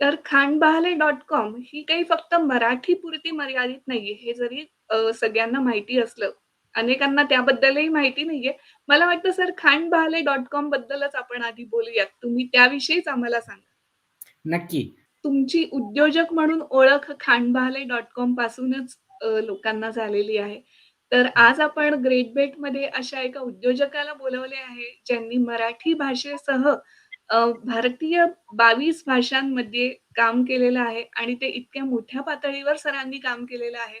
तर खानबहाले.कॉम ही काही फक्त मराठीपुरती मर्यादित नाहीये, हे जरी सगळ्यांना माहिती असलं, अनेकांना त्याबद्दलही माहिती नाहीये. मला वाटतं सर खानबहाले.कॉम बद्दलच आपण आधी बोलूयात. तुम्ही त्याविषयीच आम्हाला सांगा. नक्की. तुमची उद्योजक म्हणून ओळख खानबहाले.कॉम पासूनच अ, लोकांना झालेली आहे. तर आज आपण ग्रेट भेटमध्ये अशा एका उद्योजकाला बोलावले आहे, ज्यांनी मराठी भाषेसह भारतीय 22 भाषांमध्ये काम केलेलं आहे आणि ते इतक्या मोठ्या पातळीवर सरांनी काम केलेलं आहे,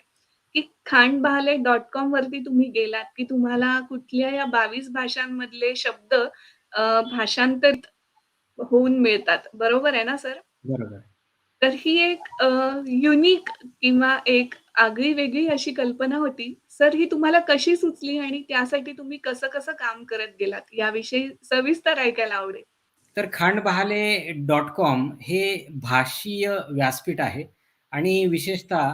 की खानबहाले.कॉम वरती तुम्ही गेलात, की तुम्हाला कुठल्या या 22 भाषांमधले शब्द भाषांतरित होऊन मिळतात. बरोबर आहे ना सर? बरोबर. तर ही एक युनिक किंवा एक आगळी-वेगळी अशी कल्पना होती. सर ही तुम्हाला कशी सुचली आणि त्यासाठी तुम्ही कसं-कसं काम करत गेलात? याविषयी सविस्तर ऐकायला आवडेल. तर खांडबहाले डॉट कॉम हे भाषीय व्यासपीठ आहे आणि विशेषतः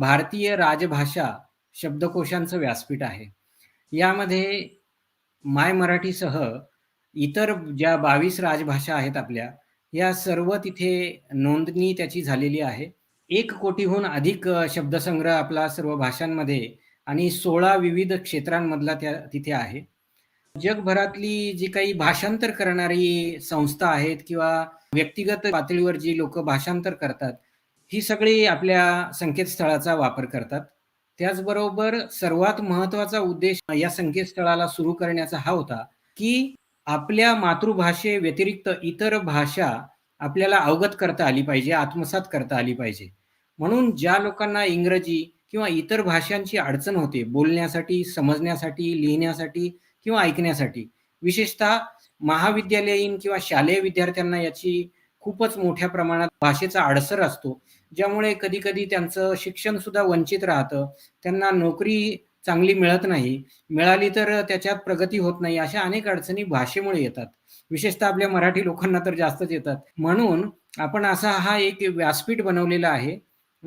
भारतीय राजभाषा शब्दकोशांचं व्यासपीठ आहे. यामध्ये माय मराठीसह इतर ज्या 22 राजभाषा आहेत आपल्या, या सर्व तिथे नोंदणी त्याची झालेली आहे. एक कोटीहून अधिक शब्दसंग्रह आपला सर्व भाषांमध्ये आणि 16 विविध क्षेत्रांमधला त्या तिथे आहे. जगभरातली जी काही भाषांतर करणारी संस्था आहेत किंवा व्यक्तिगत पातळीवर जी लोक भाषांतर करतात, ही सगळी आपल्या संकेतस्थळाचा वापर करतात. त्याचबरोबर सर्वात महत्त्वाचा उद्देश या संकेतस्थळाला सुरू करण्याचा हा होता, की आपल्या मातृभाषे व्यतिरिक्त इतर भाषा आपल्याला अवगत करता आली पाहिजे, आत्मसात करता आली पाहिजे. म्हणून ज्या लोकांना इंग्रजी किंवा इतर भाषांची अडचण होते बोलण्यासाठी, समजण्यासाठी, लिहिण्यासाठी किंवा ऐकण्यासाठी. विशेषतः महाविद्यालयीन किंवा शालेय विद्यार्थ्यांना याची खूपच मोठ्या प्रमाणात भाषेचा अडसर असतो. ज्यामुळे कधी-कधी त्यांचं शिक्षण सुद्धा वंचित राहतं. त्यांना नोकरी चांगली मिळत नाही. मिळाली तर त्याच्यात प्रगती होत नाही. अशा अनेक अडचणी भाषेमुळे येतात. विशेषतः आपल्या मराठी लोकांना तर जास्तच येतात. म्हणून आपण असा हा एक व्यासपीठ बनवलेला आहे,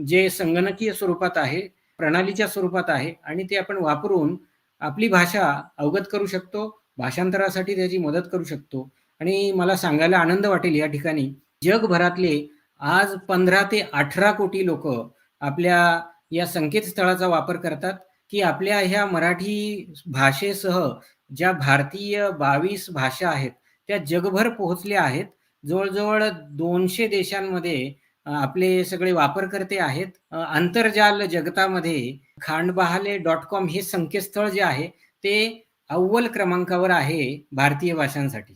जे संगणकीय स्वरूपात आहे, प्रणालीच्या स्वरूपात आहे आणि ते आपण वापरून आपली भाषा अवगत करू शकतो. भाषांतरासाठी त्याची मदत करू शकतो आणि मला सांगायला आनंद वाटेल या ठिकाणी, जगभरातले आज 15 ते 18 कोटी लोकं आपल्या या संकेतस्थळाचा वापर करतात, की आपल्या ह्या मराठी भाषेसह ज्या भारतीय 22 भाषा आहेत, त्या जगभर पोहोचल्या आहेत. जवळजवळ दोनशे देशांमध्ये आपले सगळे वापरकर्ते आहेत. आंतरजाल जगतामध्ये खांडबाहाले डॉट कॉम हे संकेतस्थळ जे आहे, ते अव्वल क्रमांकावर आहे भारतीय भाषांसाठी.